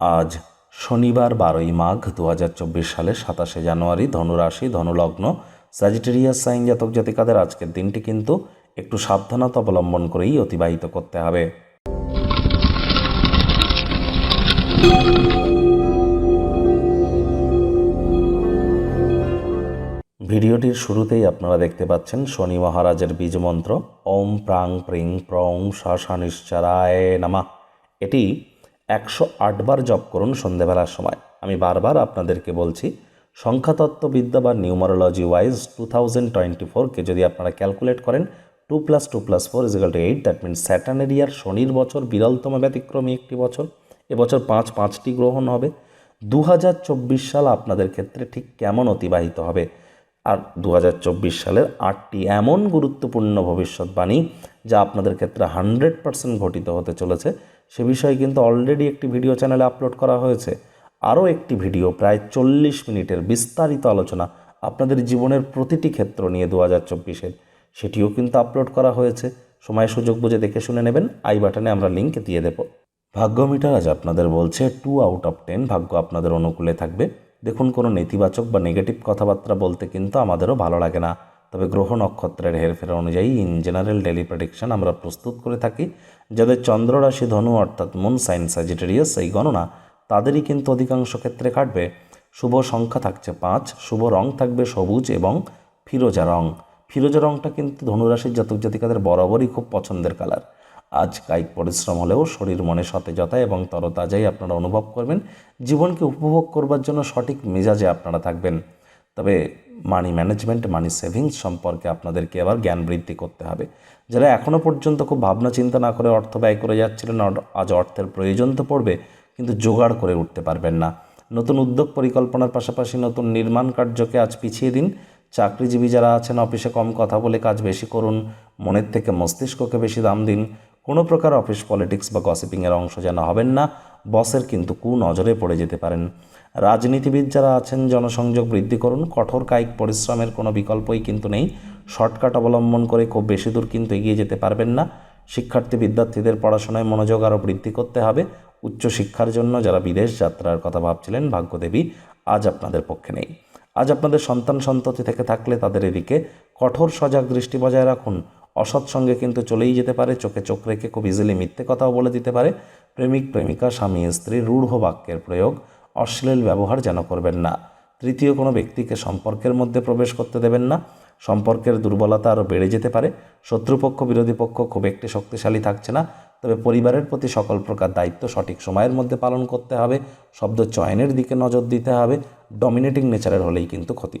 আজ শনিবার বারোই মাঘ দু হাজার চব্বিশ সালের সাতাশে জানুয়ারি ধনুরাশি ধনুলগ্ন স্যাজিটেরিয়াস সাইন জাতক জাতিকাদের আজকের দিনটি কিন্তু একটু সাবধানতা অবলম্বন করেই অতিবাহিত করতে হবে। ভিডিওটির শুরুতেই আপনারা দেখতে পাচ্ছেন শনি মহারাজের বীজ মন্ত্র, ওম প্রাং প্রিং প্রং শাসানিশ্চারায় নামা। এটি একশো আটবার জপ করুন সন্ধেবেলার সময়। আমি বারবার আপনাদেরকে বলছি, সংখ্যাতত্ত্ববিদ্যা বা numerology wise two thousand twenty ফোরকে যদি আপনারা ক্যালকুলেট করেন, two plus two plus four equal to eight, that means স্যাটার্নের year শনির বছর বিরলতম ব্যতিক্রমী একটি বছর। এবছর পাঁচ, পাঁচটি গ্রহণ হবে। দু হাজার চব্বিশ সাল আপনাদের ক্ষেত্রে ঠিক কেমন অতিবাহিত হবে? আর দু হাজার চব্বিশ সালের আটটি এমন গুরুত্বপূর্ণ ভবিষ্যৎবাণী যা আপনাদের ক্ষেত্রে হান্ড্রেড পার্সেন্ট ঘটিত হতে চলেছে সে বিষয়ে কিন্তু অলরেডি একটি ভিডিও চ্যানেলে আপলোড করা হয়েছে। আরও একটি ভিডিও প্রায় চল্লিশ মিনিটের বিস্তারিত আলোচনা আপনাদের জীবনের প্রতিটি ক্ষেত্র নিয়ে দু হাজার চব্বিশের। সেটিও কিন্তু আপলোড করা হয়েছে। সময় সুযোগ বুঝে দেখে শুনে নেবেন। আই বাটনে আমরা লিঙ্ক দিয়ে দেব। ভাগ্য মিটার আজ আপনাদের বলছে টু আউট অফ টেন ভাগ্য আপনাদের অনুকূলে থাকবে। দেখুন কোনো নেতিবাচক বা নেগেটিভ কথাবার্তা বলতে কিন্তু আমাদেরও ভালো লাগে না। তবে গ্রহ নক্ষত্রের হেরফের অনুযায়ী ইন জেনারেল ডেলি প্রেডিকশন আমরা প্রস্তুত করে থাকি, যাদের চন্দ্ররাশি ধনু অর্থাৎ মুন সাইন সাজিটেরিয়াস এই গণনা তাদেরই কিন্তু অধিকাংশ ক্ষেত্রে কাটবে শুভ সংখ্যা থাকছে পাঁচ, শুভ রং থাকবে সবুজ এবং ফিরোজা রং। ফিরোজা রংটা কিন্তু ধনুরাশির জাতক জাতিকাদের বরাবরই খুব পছন্দের কালার আজ কায়িক পরিশ্রম হলেও শরীর মনে সতেজতা এবং তরতাজাই আপনারা অনুভব করবেন। জীবনকে উপভোগ করবার জন্য সঠিক মেজাজে আপনারা থাকবেন। তবে মানি ম্যানেজমেন্ট মানি সেভিংস সম্পর্কে আপনাদেরকে আবার জ্ঞান বৃদ্ধি করতে হবে। যারা এখনও পর্যন্ত খুব ভাবনা চিন্তা না করে অর্থ ব্যয় করে যাচ্ছিলেন আজ অর্থের প্রয়োজন তো পড়বে, কিন্তু জোগাড় করে উঠতে পারবেন না। নতুন উদ্যোগ পরিকল্পনার পাশাপাশি নতুন নির্মাণ কার্যকে আজ পিছিয়ে দিন। চাকরিজীবী যারা আছেন, অফিসে কম কথা বলে কাজ বেশি করুন। মনের থেকে মস্তিষ্ককে বেশি দাম দিন। কোনো প্রকার অফিস পলিটিক্স বা গসিপিংয়ের অংশ যেন হবেন না। বসের কিন্তু কু নজরে পড়ে যেতে পারেন। রাজনীতিবিদ যারা আছেন, জনসংযোগ বৃদ্ধি করুন। কঠোর কায়িক পরিশ্রমের কোনো বিকল্পই কিন্তু নেই। শর্টকাট অবলম্বন করে খুব বেশি দূর কিন্তু এগিয়ে যেতে পারবেন না। শিক্ষার্থী বিদ্যার্থীদের পড়াশোনায় মনোযোগ আরও বৃদ্ধি করতে হবে। উচ্চশিক্ষার জন্য যারা বিদেশ যাত্রার কথা ভাবছিলেন, ভাগ্যদেবী, আজ আপনাদের পক্ষে নেই। আজ আপনাদের সন্তান সন্ততি থেকে থাকলে তাদের এদিকে কঠোর সজাগ দৃষ্টি বজায় রাখুন। অসৎ সঙ্গে কিন্তু চলেই যেতে পারে। চোখে চোখ রেখে খুব ইজিলি মিথ্যে কথাও বলে দিতে পারে। প্রেমিক, প্রেমিকা, স্বামী, স্ত্রী, রূঢ় বাক্যের প্রয়োগ, অশ্লীল ব্যবহার যেন করবেন না। তৃতীয় কোনো ব্যক্তিকে সম্পর্কের মধ্যে প্রবেশ করতে দেবেন না। সম্পর্কের দুর্বলতা আরও বেড়ে যেতে পারে। শত্রুপক্ষ, বিরোধী পক্ষ খুব একটি শক্তিশালী থাকছে না। তবে পরিবারের প্রতি সকল প্রকার দায়িত্ব সঠিক সময়ের মধ্যে পালন করতে হবে। শব্দ চয়নের দিকে নজর দিতে হবে। ডমিনেটিং নেচারের হলেই কিন্তু ক্ষতি।